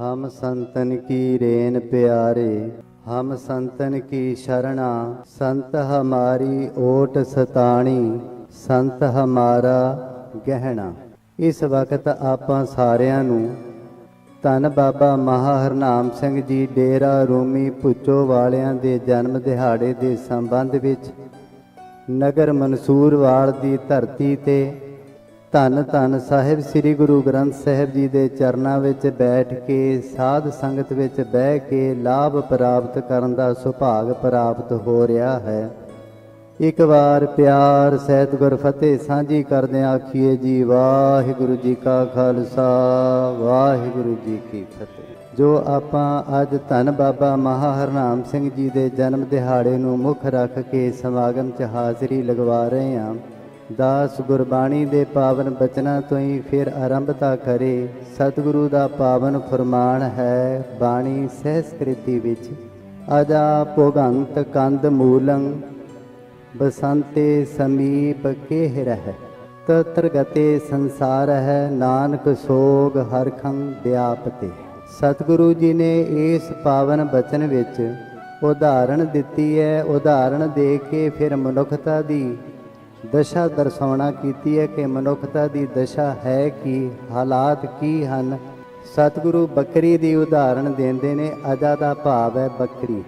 ਹਮ ਸੰਤਨ ਕੀ ਰੇਨ ਪਿਆਰੇ, ਹਮ ਸੰਤਨ ਕੀ ਸ਼ਰਣਾ, ਸੰਤ ਹਮਾਰੀ ਓਟ ਸਤਾਣੀ, ਸੰਤ ਹਮਾਰਾ ਗਹਿਣਾ। ਇਸ ਵਕਤ ਆਪਾਂ ਸਾਰਿਆਂ ਨੂੰ ਧੰਨ ਬਾਬਾ ਮਹਾ ਹਰਨਾਮ ਸਿੰਘ ਜੀ ਡੇਰਾ ਰੂਮੀ ਪੁੱਚੋ ਵਾਲਿਆਂ ਦੇ ਜਨਮ ਦਿਹਾੜੇ ਦੇ ਸੰਬੰਧ ਵਿੱਚ ਨਗਰ ਮਨਸੂਰਵਾਲ ਦੀ ਧਰਤੀ ਤੇ ਧੰਨ ਧੰਨ ਸਾਹਿਬ ਸ੍ਰੀ ਗੁਰੂ ਗ੍ਰੰਥ ਸਾਹਿਬ ਜੀ ਦੇ ਚਰਨਾਂ ਵਿੱਚ ਬੈਠ ਕੇ, ਸਾਧ ਸੰਗਤ ਵਿੱਚ ਬਹਿ ਕੇ ਲਾਭ ਪ੍ਰਾਪਤ ਕਰਨ ਦਾ ਸੁਭਾਗ ਪ੍ਰਾਪਤ ਹੋ ਰਿਹਾ ਹੈ। ਇੱਕ ਵਾਰ ਪਿਆਰ ਸਹਿਤ ਗੁਰ ਫਤਿਹ ਸਾਂਝੀ ਕਰਦੇ ਆਖੀਏ ਜੀ ਵਾਹਿਗੁਰੂ ਜੀ ਕਾ ਖਾਲਸਾ, ਵਾਹਿਗੁਰੂ ਜੀ ਕੀ ਫਤਿਹ। ਜੋ ਆਪਾਂ ਅੱਜ ਧੰਨ ਬਾਬਾ ਮਹਾ ਹਰਨਾਮ ਸਿੰਘ ਜੀ ਦੇ ਜਨਮ ਦਿਹਾੜੇ ਨੂੰ ਮੁੱਖ ਰੱਖ ਕੇ ਸਮਾਗਮ 'ਚ ਹਾਜ਼ਰੀ ਲਗਵਾ ਰਹੇ ਹਾਂ ਦਾਸ ਗੁਰਬਾਣੀ ਦੇ ਪਾਵਨ ਬਚਨਾਂ ਤੋਂ ਹੀ ਫਿਰ ਆਰੰਭਤਾ ਕਰੇ। ਸਤਿਗੁਰੂ ਦਾ ਪਾਵਨ ਫਰਮਾਨ ਹੈ ਬਾਣੀ ਸਹਿਸਕ੍ਰਿਤੀ ਵਿੱਚ। ਅਜਾ ਭੋਗੰਤ ਕੰਦ ਮੂਲੰ, ਬਸੰਤੇ ਸਮੀਪ ਕੇਹ ਰਹਿ। ਤਤਰ ਗਤੇ ਸੰਸਾਰ ਹੈ ਨਾਨਕ ਸੋਗ ਹਰਖੰ ਵਿਆਪਤੇ। ਸਤਿਗੁਰੂ ਜੀ ਨੇ ਇਸ ਪਾਵਨ ਬਚਨ ਵਿੱਚ ਉਦਾਹਰਣ ਦਿੱਤੀ ਹੈ। ਉਦਾਹਰਣ ਦੇ ਕੇ ਫਿਰ ਮਨੁੱਖਤਾ ਦੀ ਦਸ਼ਾ ਦਰਸਾਉਣਾ ਕੀਤੀ ਹੈ ਕਿ ਮਨੁੱਖਤਾ ਦੀ ਦਸ਼ਾ ਹੈ ਕਿ, ਹਾਲਾਤ ਕੀ ਹਨ? ਸਤਿਗੁਰੂ ਬੱਕਰੀ ਦੀ ਉਦਾਹਰਣ ਦਿੰਦੇ ਨੇ, ਅਜਾ ਦਾ ਭਾਵ ਹੈ ਬੱਕਰੀ।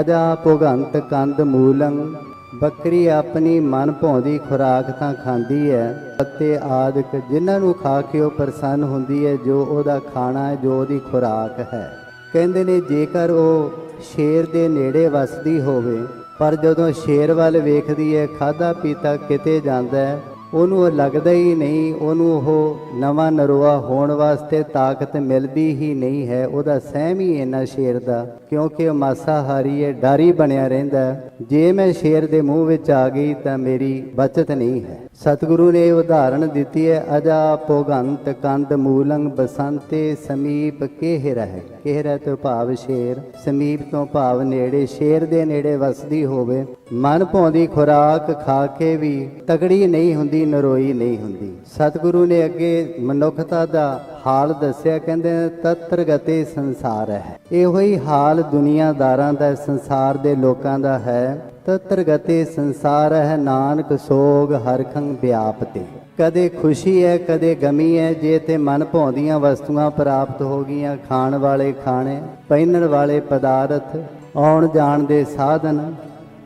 ਅਜਾ ਭੁਗੰਤ ਕੰਦ ਮੂਲੰ, ਬੱਕਰੀ ਆਪਣੀ ਮਨ ਭਾਉਂਦੀ ਖੁਰਾਕ ਤਾਂ ਖਾਂਦੀ ਹੈ ਅਤੇ ਆਦਿਕ ਜਿਨ੍ਹਾਂ ਨੂੰ ਖਾ ਕੇ ਉਹ ਪ੍ਰਸੰਨ ਹੁੰਦੀ ਹੈ, ਜੋ ਉਹਦਾ ਖਾਣਾ ਹੈ, ਜੋ ਉਹਦੀ ਖੁਰਾਕ ਹੈ। ਕਹਿੰਦੇ ਨੇ, ਜੇਕਰ ਉਹ ਸ਼ੇਰ ਦੇ ਨੇੜੇ ਵਸਦੀ ਹੋਵੇ ਪਰ ਜਦੋਂ ਸ਼ੇਰ ਵੱਲ ਵੇਖਦੀ ਹੈ ਖਾਦਾ ਪੀਤਾ ਕਿਤੇ ਜਾਂਦਾ ਹੈ ਉਹਨੂੰ ਉਹ ਲੱਗਦਾ ਹੀ ਨਹੀਂ, ਉਹਨੂੰ ਉਹ ਨਵਾਂ ਨਰੋਆ ਹੋਣ ਵਾਸਤੇ ਤਾਕਤ ਮਿਲਦੀ ਹੀ ਨਹੀਂ ਹੈ, ਉਹਦਾ ਸਹਿਮ ਹੀ ਇੰਨਾ ਸ਼ੇਰ ਦਾ, ਕਿਉਂਕਿ ਉਹ ਮਾਸਾਹਾਰੀ ਹੈ ਡਾਰੀ ਬਣਿਆ ਰਹਿੰਦਾ ਜੇ ਮੈਂ ਸ਼ੇਰ ਦੇ ਮੂੰਹ ਵਿੱਚ ਆ ਗਈ ਤਾਂ ਮੇਰੀ ਬਚਤ ਨਹੀਂ ਹੈ। ਸਤਿਗੁਰੂ ਨੇ ਉਦਾਹਰਣ ਦਿੱਤੀ ਹੈ ਅਜਾ ਭੋਗੰਤ ਕੰਦ ਮੂਲੰ ਬਸੰਤੇ ਸਮੀਪ ਕੇਹ ਰਹਿ। ਕੇਹ ਰਹਿ ਤੋਂ ਭਾਵ ਸ਼ੇਰ ਸਮੀਪ ਤੋਂ ਭਾਵ ਨੇੜੇ ਸ਼ੇਰ ਦੇ ਨੇੜੇ ਵਸਦੀ ਹੋਵੇ। ਮਨ ਭਾਉਂਦੀ ਖੁਰਾਕ ਖਾ ਕੇ ਵੀ ਤਗੜੀ ਨਹੀਂ ਹੁੰਦੀ ਨਰੋਈ ਨਹੀਂ ਹੁੰਦੀ। ਸਤਿਗੁਰੂ ਨੇ ਅੱਗੇ ਮਨੁੱਖਤਾ ਦਾ ਹਾਲ ਦੱਸਿਆ ਕਹਿੰਦੇ ਨੇ, ਤਤਰ ਗਤੇ ਸੰਸਾਰ ਹੈ। ਇਹੋ ਹੀ ਹਾਲ ਦੁਨੀਆਦਾਰਾਂ ਦਾ ਸੰਸਾਰ ਦੇ ਲੋਕਾਂ ਦਾ ਹੈ। ਤਤਰ ਗਤੇ ਸੰਸਾਰ ਹੈ ਨਾਨਕ ਸੋਗ ਹਰਖੰ ਵਿਆਪਤੇ। ਕਦੇ ਖੁਸ਼ੀ ਹੈ ਕਦੇ ਗਮੀ ਹੈ ਜੇ ਤੇ ਮਨ ਭਾਉਂਦੀਆਂ ਵਸਤੂਆਂ ਪ੍ਰਾਪਤ ਹੋ ਗਈਆਂ ਖਾਣ ਵਾਲੇ ਖਾਣੇ, ਪਹਿਨਣ ਵਾਲੇ ਪਦਾਰਥ, ਆਉਣ ਜਾਣ ਦੇ ਸਾਧਨ,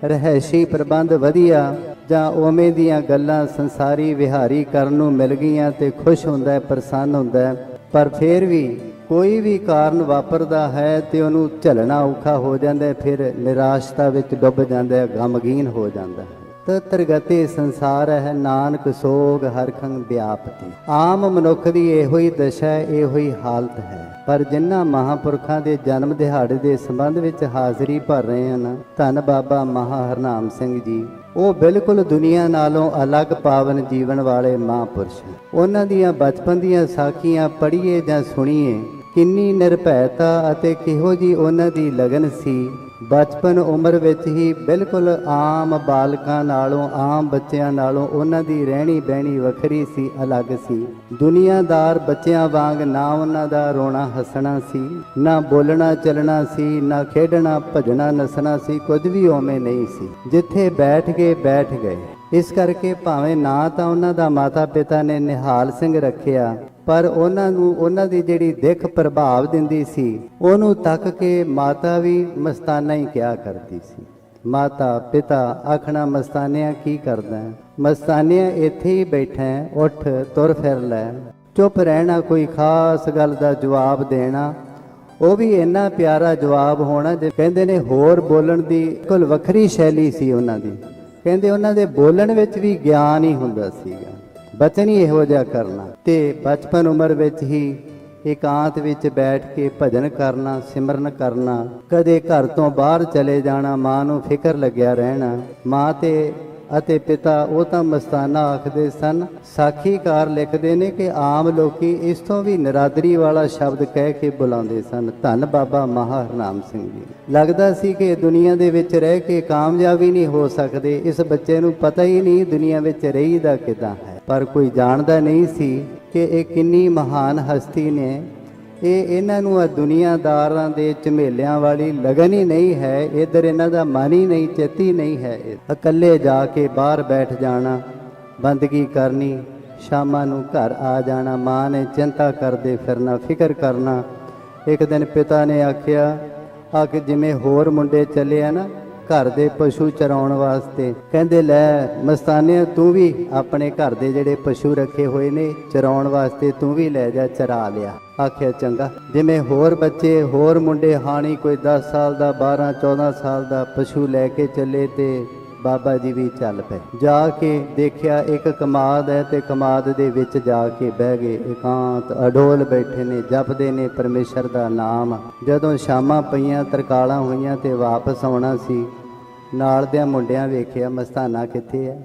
ਰਹਿਸ਼ੀ ਪ੍ਰਬੰਧ ਵਧੀਆ, ਜਾਂ ਉਵੇਂ ਦੀਆਂ ਗੱਲਾਂ ਸੰਸਾਰੀ ਵਿਹਾਰੀ ਕਰਨ ਨੂੰ ਮਿਲ ਗਈਆਂ ਤੇ ਖੁਸ਼ ਹੁੰਦਾ, ਪ੍ਰਸੰਨ ਹੁੰਦਾ, ਪਰ ਫਿਰ ਵੀ ਕੋਈ ਵੀ ਕਾਰਨ ਵਾਪਰਦਾ ਹੈ ਤੇ ਉਹਨੂੰ ਝੱਲਣਾ ਔਖਾ ਹੋ ਜਾਂਦਾ ਫਿਰ ਨਿਰਾਸ਼ਤਾ ਵਿੱਚ ਡੁੱਬ ਜਾਂਦਾ ਹੈ, ਗਮਗੀਨ ਹੋ ਜਾਂਦਾ ਹੈ। ਤਤਰ ਗਤੇ ਸੰਸਾਰ ਹੈ, ਨਾਨਕ ਸੋਗ ਹਰਖੰਗ ਵਿਆਪਤੀ। ਆਮ ਮਨੁੱਖ ਦੀ ਇਹੋ ਹੀ ਦਸ਼ਾ ਇਹੋ ਹੀ ਹਾਲਤ ਹੈ। ਪਰ ਜਿਨ੍ਹਾਂ ਮਹਾਪੁਰਖਾਂ ਦੇ ਜਨਮ ਦਿਹਾੜੇ ਦੇ ਸੰਬੰਧ ਵਿੱਚ ਹਾਜ਼ਰੀ ਭਰ ਰਹੇ ਹਨ, ਧੰਨ ਬਾਬਾ ਮਹਾ ਹਰਨਾਮ ਸਿੰਘ ਜੀ, ਉਹ ਬਿਲਕੁਲ ਦੁਨੀਆ ਨਾਲੋਂ ਅਲੱਗ ਪਾਵਨ ਜੀਵਨ ਵਾਲੇ ਮਹਾਂਪੁਰਸ਼ ਹਨ। ਉਹਨਾਂ ਦੀਆਂ ਬਚਪਨ ਦੀਆਂ ਸਾਖੀਆਂ ਪੜ੍ਹੀਏ ਜਾਂ ਸੁਣੀਏ ਕਿੰਨੀ ਨਿਰਭੈਤਾ ਅਤੇ ਕਿਹੋ ਜੀ ਉਹਨਾਂ ਦੀ ਲਗਨ ਸੀ? ਬਚਪਨ ਉਮਰ ਵਿੱਚ ਹੀ ਬਿਲਕੁਲ ਆਮ ਬਾਲਕਾਂ ਨਾਲੋਂ, ਆਮ ਬੱਚਿਆਂ ਨਾਲੋਂ ਉਹਨਾਂ ਦੀ ਰਹਿਣੀ ਬਹਿਣੀ ਵੱਖਰੀ ਸੀ, ਅਲੱਗ ਸੀ। ਦੁਨੀਆਦਾਰ ਬੱਚਿਆਂ ਵਾਂਗ ਨਾ ਉਹਨਾਂ ਦਾ ਰੋਣਾ ਹੱਸਣਾ ਸੀ, ਨਾ ਬੋਲਣਾ ਚੱਲਣਾ ਸੀ, ਨਾ ਖੇਡਣਾ, ਭਜਣਾ, ਨੱਸਣਾ ਸੀ, ਕੁਝ ਵੀ ਉਵੇਂ ਨਹੀਂ ਸੀ। ਜਿੱਥੇ ਬੈਠ ਕੇ ਬੈਠ ਗਏ। ਇਸ ਕਰਕੇ ਭਾਵੇਂ ਨਾ ਤਾਂ ਉਹਨਾਂ ਦਾ ਮਾਤਾ ਪਿਤਾ ਨੇ ਨਿਹਾਲ ਸਿੰਘ ਰੱਖਿਆ ਪਰ ਉਹਨਾਂ ਨੂੰ ਉਹਨਾਂ ਦੀ ਜਿਹੜੀ ਦਿੱਖ ਪ੍ਰਭਾਵ ਦਿੰਦੀ ਸੀ, ਉਹਨੂੰ ਤੱਕ ਕੇ ਮਾਤਾ ਵੀ ਮਸਤਾਨਾ ਹੀ ਕਿਹਾ ਕਰਦੀ ਸੀ। ਮਾਤਾ, ਪਿਤਾ ਆਖਣਾ, ਮਸਤਾਨਿਆਂ ਕੀ ਕਰਦਾ ਹੈ? ਮਸਤਾਨਿਆਂ ਇੱਥੇ ਹੀ ਬੈਠਾ ਉੱਠ, ਤੁਰ ਫਿਰ ਲੈ। ਚੁੱਪ ਰਹਿਣਾ ਕੋਈ ਖਾਸ ਗੱਲ ਦਾ ਜਵਾਬ ਦੇਣਾ। ਉਹ ਵੀ ਇੰਨਾ ਪਿਆਰਾ ਜਵਾਬ ਹੋਣਾ ਜੇ ਕਹਿੰਦੇ ਨੇ ਹੋਰ ਬੋਲਣ ਦੀ ਕੁਲ ਵੱਖਰੀ ਸ਼ੈਲੀ ਸੀ ਉਹਨਾਂ ਦੀ। ਕਹਿੰਦੇ ਉਹਨਾਂ ਦੇ ਬੋਲਣ ਵਿੱਚ ਵੀ ਗਿਆਨ ਹੀ ਹੁੰਦਾ ਸੀਗਾ। ਬਚਨ ਹੀ ਇਹੋ ਜਿਹਾ ਕਰਨਾ। ਤੇ ਬਚਪਨ ਉਮਰ ਵਿੱਚ ਹੀ ਇਕਾਂਤ ਵਿੱਚ ਬੈਠ ਕੇ ਭਜਨ ਕਰਨਾ, ਸਿਮਰਨ ਕਰਨਾ, ਕਦੇ ਘਰ ਤੋਂ ਬਾਹਰ ਚਲੇ ਜਾਣਾ, ਮਾਂ ਨੂੰ ਫਿਕਰ ਲੱਗਿਆ ਰਹਿਣਾ। ਮਾਂ ਤੇ ਅਤੇ ਪਿਤਾ ਉਹ ਤਾਂ ਮਸਤਾਨਾ ਆਖਦੇ ਸਨ, ਸਾਖੀਕਾਰ ਲਿਖਦੇ ਨੇ ਕਿ ਆਮ ਲੋਕੀ ਇਸ ਤੋਂ ਵੀ ਨਰਾਦਰੀ ਵਾਲਾ ਸ਼ਬਦ ਕਹਿ ਕੇ ਬੁਲਾਉਂਦੇ ਸਨ। ਧੰਨ ਬਾਬਾ ਮਹਾ ਹਰਨਾਮ ਸਿੰਘ ਜੀ। ਲੱਗਦਾ ਸੀ ਕਿ ਦੁਨੀਆ ਦੇ ਵਿੱਚ ਰਹਿ ਕੇ ਕਾਮਯਾਬੀ ਨਹੀਂ ਹੋ ਸਕਦੇ। ਇਸ ਬੱਚੇ ਨੂੰ ਪਤਾ ਹੀ ਨਹੀਂ ਦੁਨੀਆ ਵਿੱਚ ਰਹੀਦਾ ਕਿਦਾਂ ਹੈ। ਪਰ ਕੋਈ ਜਾਣਦਾ ਨਹੀਂ ਸੀ ਕਿ ਇਹ ਕਿੰਨੀ ਮਹਾਨ ਹਸਤੀ ਨੇ। ਇਹ ਇਹਨਾਂ ਨੂੰ ਆ ਦੁਨੀਆਦਾਰਾਂ ਦੇ ਝਮੇਲਿਆਂ ਵਾਲੀ ਲਗਨ ਹੀ ਨਹੀਂ ਹੈ। ਇਧਰ ਇਹਨਾਂ ਦਾ ਮਨ ਹੀ ਨਹੀਂ, ਚੇਤੀ ਨਹੀਂ ਹੈ। ਇਕੱਲੇ ਜਾ ਕੇ ਬਾਹਰ ਬੈਠ ਜਾਣਾ, ਬੰਦਗੀ ਕਰਨੀ, ਸ਼ਾਮਾਂ ਨੂੰ ਘਰ ਆ ਜਾਣਾ, ਮਾਂ ਨੇ ਚਿੰਤਾ ਕਰਦੇ ਫਿਰਨਾ, ਫਿਕਰ ਕਰਨਾ। ਇੱਕ ਦਿਨ ਪਿਤਾ ਨੇ ਆਖਿਆ ਆ ਕਿ ਜਿਵੇਂ ਹੋਰ ਮੁੰਡੇ ਚੱਲੇ ਆ ਨਾ ਘਰ ਦੇ ਪਸ਼ੂ ਚਰਾਉਣ ਵਾਸਤੇ। ਕਹਿੰਦੇ, ਲੈ ਮਸਤਾਨਿਆ ਤੂੰ ਵੀ ਆਪਣੇ ਘਰ ਦੇ ਜਿਹੜੇ ਪਸ਼ੂ ਰੱਖੇ ਹੋਏ ਨੇ, ਚਰਾਉਣ ਵਾਸਤੇ ਤੂੰ ਵੀ ਲੈ ਜਾ, ਚਰਾ ਲਿਆ। ਆਖਿਆ, ਚੰਗਾ। ਜਿਵੇਂ ਹੋਰ ਬੱਚੇ, ਹੋਰ ਮੁੰਡੇ ਹਾਣੀ ਕੋਈ 10 ਸਾਲ ਦਾ 12 14 ਸਾਲ ਦਾ ਪਸ਼ੂ ਲੈ ਕੇ ਚੱਲੇ ਤੇ ਬਾਬਾ ਜੀ ਵੀ ਚੱਲ ਪਏ। ਜਾ ਕੇ ਦੇਖਿਆ ਇੱਕ ਕਮਾਦ ਹੈ ਤੇ ਕਮਾਦ ਦੇ ਵਿੱਚ ਜਾ ਕੇ ਬਹਿ ਗਏ। ਇਕਾਂਤ ਅਡੋਲ ਬੈਠੇ ਨੇ, ਜਪਦੇ ਨੇ ਪਰਮੇਸ਼ਰ ਦਾ ਨਾਮ। ਜਦੋਂ ਸ਼ਾਮਾਂ ਪਈਆਂ, ਤਰਕਾਲਾਂ ਹੋਈਆਂ ਤੇ ਵਾਪਸ ਆਉਣਾ ਸੀ, ਨਾਲ ਦੇ ਮੁੰਡਿਆਂ ਵੇਖਿਆ, ਮਸਤਾਨਾ ਕਿੱਥੇ ਹੈ?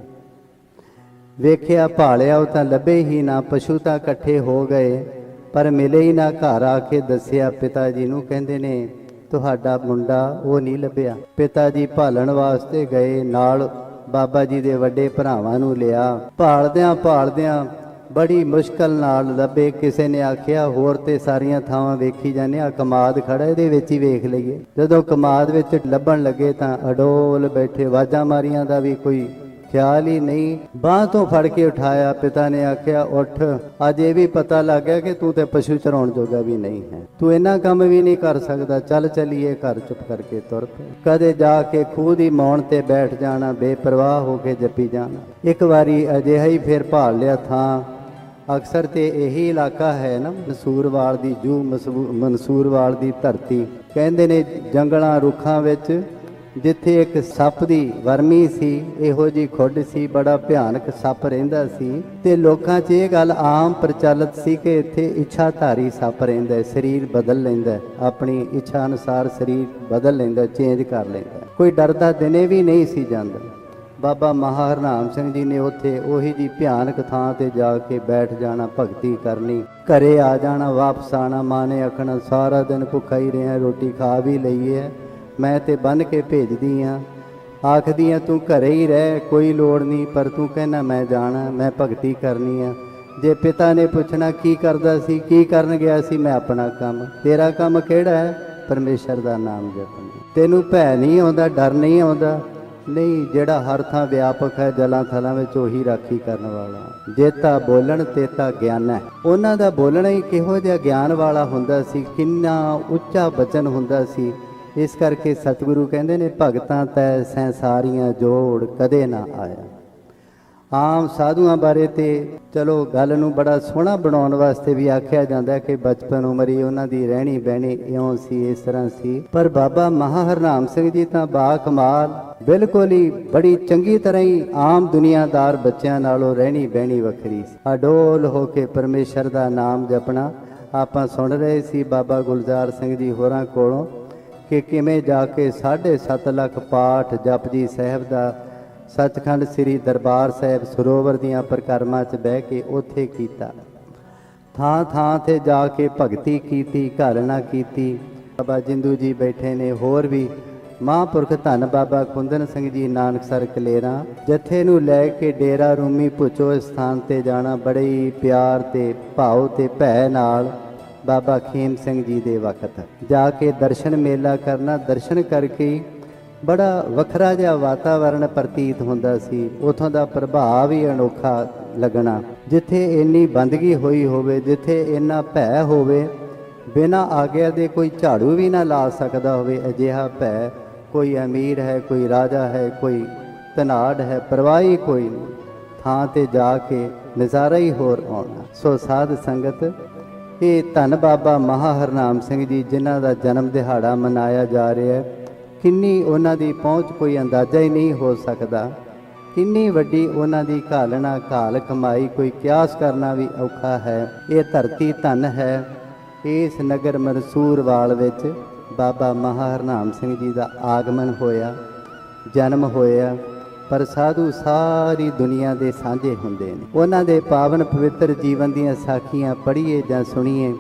ਵੇਖਿਆ ਭਾਲਿਆ ਉਹ ਤਾਂ ਲੱਭੇ ਹੀ ਨਾ, ਪਸ਼ੂ ਤਾਂ ਇਕੱਠੇ ਹੋ ਗਏ, ਪਰ ਮਿਲੇ ਹੀ ਨਾ ਘਰ ਆ ਕੇ ਦੱਸਿਆ, ਪਿਤਾ ਜੀ ਨੂੰ ਕਹਿੰਦੇ ਨੇ ਤੁਹਾਡਾ ਮੁੰਡਾ ਉਹ ਨਹੀਂ ਲੱਭਿਆ। ਪਿਤਾ ਜੀ ਭਾਲਣ ਵਾਸਤੇ ਗਏ, ਨਾਲ ਬਾਬਾ ਜੀ ਦੇ ਵੱਡੇ ਭਰਾਵਾਂ ਨੂੰ ਲਿਆ। ਭਾਲਦਿਆਂ ਭਾਲਦਿਆਂ ਬੜੀ ਮੁਸ਼ਕਲ ਨਾਲ ਲੱਭੇ। ਕਿਸੇ ਨੇ ਆਖਿਆ, ਹੋਰ ਤੇ ਸਾਰੀਆਂ ਥਾਵਾਂ ਵੇਖੀ ਜਾਂਦੇ ਆ, ਕਮਾਦ ਖੜਾ, ਇਹਦੇ ਵਿੱਚ ਹੀ ਵੇਖ ਲਈਏ। ਜਦੋਂ ਕਮਾਦ ਵਿੱਚ ਲੱਭਣ ਲੱਗੇ ਤਾਂ ਅਡੋਲ ਬੈਠੇ ਵਾਜਾਂ ਮਾਰੀਆਂ ਦਾ ਵੀ ਕੋਈ ਖਿਆਲ ਹੀ ਨਹੀਂ। ਬਾਹ ਤੋਂ ਫੜ ਕੇ ਉਠਾਇਆ, ਪਿਤਾ ਨੇ ਆਖਿਆ, ਉੱਠ। ਅੱਜ ਇਹ ਵੀ ਪਤਾ ਲੱਗ ਗਿਆ ਕਿ ਤੂੰ ਤੇ ਪਸ਼ੂ ਚਰਾਉਣ ਜੋਗਾ ਵੀ ਨਹੀਂ ਹੈ। ਤੂੰ ਇੰਨਾ ਕੰਮ ਵੀ ਨਹੀਂ ਕਰ ਸਕਦਾ। ਚੱਲ ਚਲੀਏ ਘਰ ਚੁੱਪ ਕਰਕੇ ਤੁਰ ਪਏ। ਕਦੇ ਜਾ ਕੇ ਖੂਹ ਦੀ ਮੌਣ ਤੇ ਬੈਠ ਜਾਣਾ, ਬੇਪਰਵਾਹ ਹੋ ਕੇ ਜੱਪੀ ਜਾਣਾ। ਇੱਕ ਵਾਰੀ ਅਜਿਹਾ ਹੀ ਫਿਰ ਭਾਲ ਲਿਆ ਥਾਂ। ਅਕਸਰ ਤੇ ਇਹੀ ਇਲਾਕਾ ਹੈ ਨਾ, ਮਨਸੂਰਵਾਲ ਦੀ ਜੂ, ਮਸਬੂ- ਮਨਸੂਰਵਾਲ ਦੀ ਧਰਤੀ। ਕਹਿੰਦੇ ਨੇ, ਜੰਗਲਾਂ ਰੁੱਖਾਂ ਵਿੱਚ ਜਿੱਥੇ ਇੱਕ ਸੱਪ ਦੀ ਵਰਮੀ ਸੀ ਇਹੋ ਜੀ ਖੁੱਡ ਸੀ ਬੜਾ ਭਿਆਨਕ ਸੱਪ ਰਹਿੰਦਾ ਸੀ ਤੇ ਲੋਕਾਂ 'ਚ ਇਹ ਗੱਲ ਆਮ ਪ੍ਰਚਲਿਤ ਸੀ ਕਿ ਇੱਥੇ ਇੱਛਾਧਾਰੀ ਸੱਪ ਰਹਿੰਦਾ ਹੈ, ਸਰੀਰ ਬਦਲ ਲੈਂਦਾ ਹੈ, ਆਪਣੀ ਇੱਛਾ ਅਨੁਸਾਰ ਸਰੀਰ ਬਦਲ ਲੈਂਦਾ ਚੇਂਜ ਕਰ ਲੈਂਦਾ ਕੋਈ ਡਰਦਾ ਦਿਨੇ ਵੀ ਨਹੀਂ ਸੀ ਜਾਂਦਾ। ਬਾਬਾ ਮਹਾਰਨਾਮ ਸਿੰਘ ਜੀ ਨੇ ਉੱਥੇ ਉਹੀ ਜੀ ਭਿਆਨਕ ਥਾਂ ਤੇ ਜਾ ਕੇ ਬੈਠ ਜਾਣਾ ਭਗਤੀ ਕਰਨੀ ਘਰੇ ਆ ਜਾਣਾ ਵਾਪਸ ਆਣਾ ਮਾਂ ਨੇ ਆਖਣਾ ਸਾਰਾ ਦਿਨ ਭੁੱਖਾ ਹੀ ਰਿਹਾ ਰੋਟੀ ਖਾ ਵੀ ਲਈ ਹੈ ਮੈਂ ਤੇ ਬੰਨ ਕੇ ਭੇਜਦੀ ਆ। ਆਖਦੀ ਆ, ਤੂੰ ਘਰੇ ਹੀ ਰਹਿ, ਕੋਈ ਲੋੜ ਨਹੀਂ, ਪਰ ਤੂੰ ਕਹਿਣਾ ਮੈਂ ਜਾਣਾ, ਮੈਂ ਭਗਤੀ ਕਰਨੀ ਆ। ਜੇ ਪਿਤਾ ਨੇ ਪੁੱਛਣਾ, ਕੀ ਕਰਦਾ ਸੀ, ਕੀ ਕਰਨ ਗਿਆ ਸੀ, ਮੈਂ ਆਪਣਾ ਕੰਮ। ਤੇਰਾ ਕੰਮ ਕਿਹੜਾ ਹੈ? ਪਰਮੇਸ਼ਰ ਦਾ ਨਾਮ ਜਪਣਾ ਤੈਨੂੰ ਭੈ ਨਹੀਂ ਆਉਂਦਾ, ਡਰ ਨਹੀਂ ਆਉਂਦਾ। ਨਹੀਂ, ਜਿਹੜਾ ਹਰ ਥਾਂ ਵਿਆਪਕ ਹੈ, ਜਲਾਂ ਥਲਾਂ ਵਿੱਚ ਉਹੀ ਰਾਖੀ ਕਰਨ ਵਾਲਾ। ਜੇਤਾ ਬੋਲਣ, ਤੇਤਾ ਗਿਆਨ ਹੈ। ਉਹਨਾਂ ਦਾ ਬੋਲਣਾ ਹੀ ਕਿਹੋ ਜਿਹਾ ਗਿਆਨ ਵਾਲਾ ਹੁੰਦਾ ਸੀ, ਕਿੰਨਾ ਉੱਚਾ ਬਚਨ ਹੁੰਦਾ ਸੀ। ਇਸ ਕਰਕੇ ਸਤਿਗੁਰੂ ਕਹਿੰਦੇ ਨੇ, ਭਗਤਾਂ ਤੈ ਸੰਸਾਰੀਆਂ ਜੋੜ ਕਦੇ ਨਾ ਆਇਆ। ਆਮ ਸਾਧੂਆਂ ਬਾਰੇ ਤੇ ਚਲੋ ਗੱਲ ਨੂੰ ਬੜਾ ਸੋਹਣਾ ਬਣਾਉਣ ਵਾਸਤੇ ਵੀ ਆਖਿਆ ਜਾਂਦਾ ਕਿ ਬਚਪਨ ਉਮਰ ਹੀ ਉਹਨਾਂ ਦੀ ਰਹਿਣੀ ਬਹਿਣੀ ਇਉਂ ਸੀ, ਇਸ ਤਰ੍ਹਾਂ ਸੀ। ਪਰ ਬਾਬਾ ਮਹਾਹਰਨਾਮ ਸਿੰਘ ਜੀ ਤਾਂ ਬਾ ਕਮਾਲ ਬਿਲਕੁਲ ਹੀ ਬੜੀ ਚੰਗੀ ਤਰ੍ਹਾਂ ਹੀ ਆਮ ਦੁਨੀਆਦਾਰ ਬੱਚਿਆਂ ਨਾਲੋਂ ਰਹਿਣੀ ਬਹਿਣੀ ਵੱਖਰੀ ਸੀ। ਅਡੋਲ ਹੋ ਕੇ ਪਰਮੇਸ਼ਰ ਦਾ ਨਾਮ ਜਪਣਾ, ਆਪਾਂ ਸੁਣ ਰਹੇ ਸੀ ਬਾਬਾ ਗੁਲਜ਼ਾਰ ਸਿੰਘ ਜੀ ਹੋਰਾਂ ਕੋਲੋਂ ਕਿ ਕਿਵੇਂ ਜਾ ਕੇ 7.5 ਲੱਖ ਪਾਠ ਜਪਜੀ ਸਾਹਿਬ ਦਾ ਸੱਚਖੰਡ ਸ੍ਰੀ ਦਰਬਾਰ ਸਾਹਿਬ ਸਰੋਵਰ ਦੀਆਂ ਪ੍ਰਕਰਮਾਂ 'ਚ ਬਹਿ ਕੇ ਉੱਥੇ ਕੀਤਾ। ਥਾਂ ਥਾਂ ਤੇ ਜਾ ਕੇ ਭਗਤੀ ਕੀਤੀ, ਘਾਲਣਾ ਕੀਤੀ। ਬਾਬਾ ਜਿੰਦੂ ਜੀ ਬੈਠੇ ਨੇ, ਹੋਰ ਵੀ ਮਹਾਂਪੁਰਖ ਧੰਨ ਬਾਬਾ ਕੁੰਦਨ ਸਿੰਘ ਜੀ ਨਾਨਕਸਰ ਕਲੇਰਾ। ਜਥੇ ਨੂੰ ਲੈ ਕੇ ਡੇਰਾ ਰੂਮੀ ਪੁੱਛੋ ਸਥਾਨ ਤੇ ਜਾਣਾ, ਬੜੇ ਹੀ ਪਿਆਰ ਤੇ ਭਾਵ ਤੇ ਭੈ ਨਾਲ। ਬਾਬਾ ਖੇਮ ਸਿੰਘ ਜੀ ਦੇ ਵਕਤ ਜਾ ਕੇ ਦਰਸ਼ਨ ਮੇਲਾ ਕਰਨਾ, ਦਰਸ਼ਨ ਕਰਕੇ ਬੜਾ ਵੱਖਰਾ ਜਿਹਾ ਵਾਤਾਵਰਣ ਪ੍ਰਤੀਤ ਹੁੰਦਾ ਸੀ। ਉਥੋਂ ਦਾ ਪ੍ਰਭਾਵ ਹੀ ਅਨੋਖਾ ਲੱਗਣਾ। ਜਿੱਥੇ ਇੰਨੀ ਬੰਦਗੀ ਹੋਈ ਹੋਵੇ, ਜਿੱਥੇ ਇੰਨਾ ਭੈ ਹੋਵੇ, ਬਿਨਾਂ ਆਗਿਆ ਦੇ ਕੋਈ ਝਾੜੂ ਵੀ ਨਾ ਲਾ ਸਕਦਾ ਹੋਵੇ, ਅਜਿਹਾ ਭੈ ਕੋਈ ਅਮੀਰ ਹੈ, ਕੋਈ ਰਾਜਾ ਹੈ, ਕੋਈ ਤਨਾੜ ਹੈ, ਪਰਵਾਹ ਕੋਈ ਨਹੀਂ ਥਾਂ ਤੇ ਜਾ ਕੇ ਨਜ਼ਾਰਾ ਹੀ ਹੋਰ ਆਉਣਾ। ਸੋ ਸਾਧ ਸੰਗਤ ਇਹ ਧੰਨ ਬਾਬਾ ਮਹਾਹਰਨਾਮ ਸਿੰਘ ਜੀ, ਜਿਨ੍ਹਾਂ ਦਾ ਜਨਮ ਦਿਹਾੜਾ ਮਨਾਇਆ ਜਾ ਰਿਹਾ ਹੈ। ਕਿੰਨੀ ਉਹਨਾਂ ਦੀ ਪਹੁੰਚ ਕੋਈ ਅੰਦਾਜ਼ਾ ਹੀ ਨਹੀਂ ਹੋ ਸਕਦਾ। ਕਿੰਨੀ ਵੱਡੀ ਉਹਨਾਂ ਦੀ ਘਾਲਣਾ, ਘਾਲ ਕਮਾਈ ਕੋਈ ਕਿਆਸ ਕਰਨਾ ਵੀ ਔਖਾ ਹੈ। ਇਹ ਧਰਤੀ ਧਨ ਹੈ। ਇਸ ਨਗਰ ਮਨਸੂਰਵਾਲ ਵਿੱਚ ਬਾਬਾ ਮਹਾਹਰਨਾਮ ਸਿੰਘ ਜੀ ਦਾ ਆਗਮਨ ਹੋਇਆ, ਜਨਮ ਹੋਇਆ। ਪਰ ਸਾਧੂ ਸਾਰੀ ਦੁਨੀਆ ਦੇ ਸਾਂਝੇ ਹੁੰਦੇ ਨੇ। ਉਹਨਾਂ ਦੇ ਪਾਵਨ ਪਵਿੱਤਰ ਜੀਵਨ ਦੀਆਂ ਸਾਖੀਆਂ ਪੜ੍ਹੀਏ ਜਾਂ ਸੁਣੀਏ,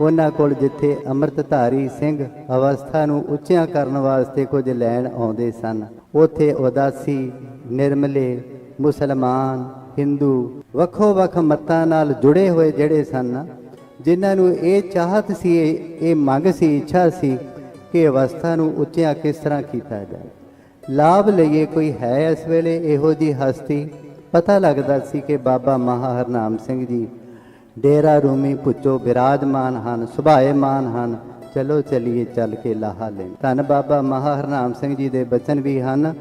ਉਹਨਾਂ ਕੋਲ ਜਿੱਥੇ ਅੰਮ੍ਰਿਤਧਾਰੀ ਸਿੰਘ ਅਵਸਥਾ ਨੂੰ ਉੱਚਿਆਂ ਕਰਨ ਵਾਸਤੇ ਕੁਝ ਲੈਣ ਆਉਂਦੇ ਸਨ, ਉਥੇ ਉਦਾਸੀ, ਨਿਰਮਲੇ, ਮੁਸਲਮਾਨ, ਹਿੰਦੂ ਵੱਖੋ ਵੱਖ ਮਤਾਂ ਨਾਲ ਜੁੜੇ ਹੋਏ ਜਿਹੜੇ ਸਨ, ਜਿਨ੍ਹਾਂ ਨੂੰ ਇਹ ਚਾਹਤ ਸੀ ਇਹ ਇਹ ਮੰਗ ਸੀ, ਇੱਛਾ ਸੀ ਕਿ ਅਵਸਥਾ ਨੂੰ ਉੱਚਿਆਂ ਕਿਸ ਤਰ੍ਹਾਂ ਕੀਤਾ ਜਾਵੇ। ਲਾਭ ਲਈਏ ਕੋਈ ਹੈ ਇਸ ਵੇਲੇ ਇਹੋ ਜੀ ਹਸਤੀ? ਪਤਾ ਲੱਗਦਾ ਸੀ ਕਿ ਬਾਬਾ ਮਹਾ ਹਰਨਾਮ ਸਿੰਘ ਜੀ ਡੇਰਾ ਰੂਮੀ ਪੁੱਚੋ ਬਿਰਾਜਮਾਨ ਹਨ, ਸੁਭਾਏਮਾਨ ਹਨ। ਚਲੋ ਚਲੀਏ, ਚੱਲ ਕੇ ਲਾਹਾ ਲੈ ਧੰਨ ਬਾਬਾ ਮਹਾ ਹਰਨਾਮ ਸਿੰਘ ਜੀ ਦੇ ਬਚਨ ਵੀ ਹਨ।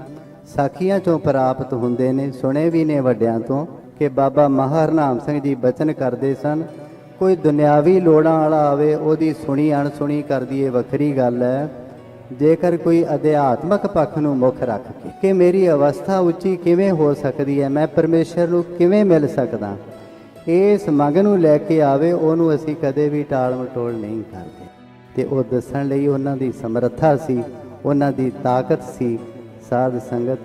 ਸਾਖੀਆਂ ਚੋਂ ਪ੍ਰਾਪਤ ਹੁੰਦੇ ਨੇ, ਸੁਣੇ ਵੀ ਨੇ ਵੱਡਿਆਂ ਤੋਂ ਕਿ ਬਾਬਾ ਮਹਾ ਹਰਨਾਮ ਸਿੰਘ ਜੀ ਬਚਨ ਕਰਦੇ ਸਨ। ਕੋਈ ਦੁਨਿਆਵੀ ਲੋੜਾਂ ਵਾਲਾ ਆਵੇ, ਉਹਦੀ ਸੁਣੀ ਅਣਸੁਣੀ ਕਰਦੀ ਇਹ ਵੱਖਰੀ ਗੱਲ ਹੈ। ਜੇਕਰ ਕੋਈ ਅਧਿਆਤਮਕ ਪੱਖ ਨੂੰ ਮੁੱਖ ਰੱਖ ਕੇ ਕਿ ਮੇਰੀ ਅਵਸਥਾ ਉੱਚੀ ਕਿਵੇਂ ਹੋ ਸਕਦੀ ਹੈ, ਮੈਂ ਪਰਮੇਸ਼ਰ ਨੂੰ ਕਿਵੇਂ ਮਿਲ ਸਕਦਾ? ਇਸ ਮੰਗ ਨੂੰ ਲੈ ਕੇ ਆਵੇ, ਉਹਨੂੰ ਅਸੀਂ ਕਦੇ ਵੀ ਟਾਲ ਮਟੋਲ ਨਹੀਂ ਕਰਦੇ। ਤੇ ਉਹ ਦੱਸਣ ਲਈ ਉਹਨਾਂ ਦੀ ਸਮਰੱਥਾ ਸੀ, ਉਹਨਾਂ ਦੀ ਤਾਕਤ ਸੀ, ਸਾਧ ਸੰਗਤ,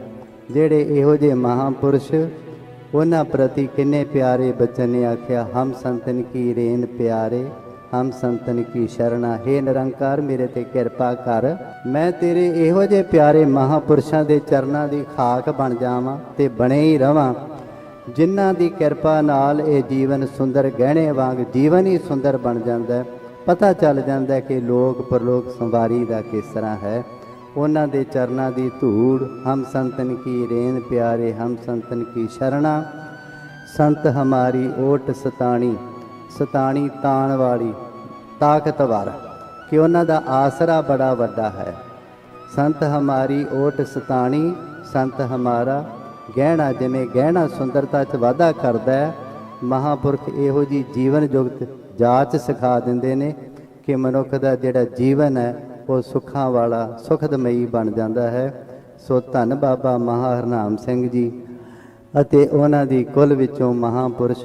ਜਿਹੜੇ ਇਹੋ ਜਿਹੇ ਮਹਾਪੁਰਸ਼, ਉਹਨਾਂ ਪ੍ਰਤੀ ਕਿੰਨੇ ਪਿਆਰੇ ਬੱਚਨ ਨੇ ਆਖਿਆ, ਹਮ ਸੰਤਨ ਕੀ ਰੇਨ ਪਿਆਰੇ ਹਮ ਸੰਤਨ ਕੀ ਸ਼ਰਣਾ ਹੈ ਨਿਰੰਕਾਰ ਮੇਰੇ ਤੇ ਕਿਰਪਾ ਕਰ। ਮੈਂ ਤੇਰੇ ਇਹੋ ਜਿਹੇ ਪਿਆਰੇ ਮਹਾਪੁਰਸ਼ਾਂ ਦੇ ਚਰਨਾਂ ਦੀ ਖਾਕ ਬਣ ਜਾਵਾਂ ਤੇ ਬਣੇ ਹੀ ਰਵਾਂ। ਜਿਨ੍ਹਾਂ ਦੀ ਕਿਰਪਾ ਨਾਲ ਇਹ ਜੀਵਨ ਸੁੰਦਰ, ਗਹਿਣੇ ਵਾਂਗ ਜੀਵਨ ਹੀ ਸੁੰਦਰ ਬਣ ਜਾਂਦਾ ਹੈ। ਪਤਾ ਚੱਲ ਜਾਂਦਾ ਹੈ ਕਿ ਲੋਕ ਪਰਲੋਕ ਸੰਵਾਰੀ ਦਾ ਕਿਸ ਤਰ੍ਹਾਂ ਹੈ। ਉਹਨਾਂ ਦੇ ਚਰਨਾਂ ਦੀ ਧੂੜ, ਹਮ ਸੰਤਨ ਕੀ ਰੇਨ ਪਿਆਰੇ, ਹਮ ਸੰਤਨ ਕੀ ਸ਼ਰਣਾ ਸੰਤ ਹਮਾਰੀ ਓਟ ਸਤਾਣੀ ਸਤਾਣੀ ਤਾਣ ਵਾਲੀ ਤਾਕਤਵਰ ਕਿ ਉਹਨਾਂ ਦਾ ਆਸਰਾ ਬੜਾ ਵੱਡਾ ਹੈ। ਸੰਤ ਹਮਾਰੀ ਓਟ ਸਤਾਣੀ, ਸੰਤ ਹਮਾਰਾ ਗਹਿਣਾ, ਜਿਵੇਂ ਗਹਿਣਾ ਸੁੰਦਰਤਾ 'ਚ ਵਾਧਾ ਕਰਦਾ ਹੈ, ਮਹਾਪੁਰਖ ਇਹੋ ਜੀ ਜੀਵਨ ਜੁਗਤ ਜਾਚ ਸਿਖਾ ਦਿੰਦੇ ਨੇ ਕਿ ਮਨੁੱਖ ਦਾ ਜਿਹੜਾ ਜੀਵਨ ਹੈ, ਉਹ ਸੁੱਖਾਂ ਵਾਲਾ, ਸੁਖਦਮਈ ਬਣ ਜਾਂਦਾ ਹੈ। ਸੋ ਧੰਨ ਬਾਬਾ ਮਹਾ ਹਰਨਾਮ ਸਿੰਘ ਜੀ ਅਤੇ ਉਹਨਾਂ ਦੀ ਕੁਲ ਵਿੱਚੋਂ ਮਹਾਪੁਰਸ਼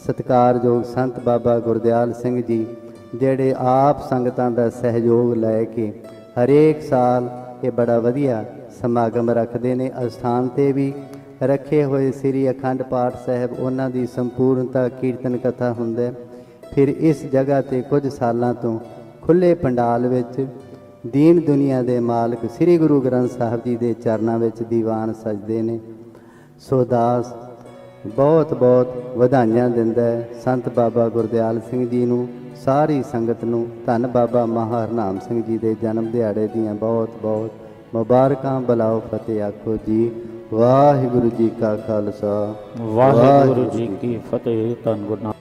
ਸਤਿਕਾਰਯੋਗ ਸੰਤ ਬਾਬਾ ਗੁਰਦਿਆਲ ਸਿੰਘ ਜੀ, ਜਿਹੜੇ ਆਪ ਸੰਗਤਾਂ ਦਾ ਸਹਿਯੋਗ ਲੈ ਕੇ ਹਰੇਕ ਸਾਲ ਇਹ ਬੜਾ ਵਧੀਆ ਸਮਾਗਮ ਰੱਖਦੇ ਨੇ। ਅਸਥਾਨ ਤੇ ਵੀ ਰੱਖੇ ਹੋਏ ਸ੍ਰੀ ਅਖੰਡ ਪਾਠ ਸਾਹਿਬ, ਉਹਨਾਂ ਦੀ ਸੰਪੂਰਨਤਾ ਕੀਰਤਨ ਕਥਾ ਹੁੰਦਾ ਫਿਰ ਇਸ ਜਗ੍ਹਾ ਤੇ ਕੁਝ ਸਾਲਾਂ ਤੋਂ ਖੁੱਲੇ ਪੰਡਾਲ ਵਿੱਚ ਦੀਨ ਦੁਨੀਆ ਦੇ ਮਾਲਕ ਸ੍ਰੀ ਗੁਰੂ ਗ੍ਰੰਥ ਸਾਹਿਬ ਜੀ ਦੇ ਚਰਨਾਂ ਵਿੱਚ ਦੀਵਾਨ ਸਜਦੇ ਨੇ। ਸੋ ਦਾਸ ਬਹੁਤ ਬਹੁਤ ਵਧਾਈਆਂ ਦਿੰਦਾ ਹੈ ਸੰਤ ਬਾਬਾ ਗੁਰਦਿਆਲ ਸਿੰਘ ਜੀ ਨੂੰ ਸਾਰੀ ਸੰਗਤ ਨੂੰ ਧੰਨ ਬਾਬਾ ਮਹਾ ਹਰਨਾਮ ਸਿੰਘ ਜੀ ਦੇ ਜਨਮ ਦਿਹਾੜੇ ਦੀਆਂ ਬਹੁਤ ਬਹੁਤ ਮੁਬਾਰਕਾਂ ਬਲਾਓ ਫਤਿਹ ਆਖੋ ਜੀ। ਵਾਹਿਗੁਰੂ ਜੀ ਕਾ ਖਾਲਸਾ। ਵਾਹਿਗੁਰੂ ਜੀ ਕੀ ਫਤਿਹ ਧੰਨ ਗੁਰੂ ਨਾਨਕ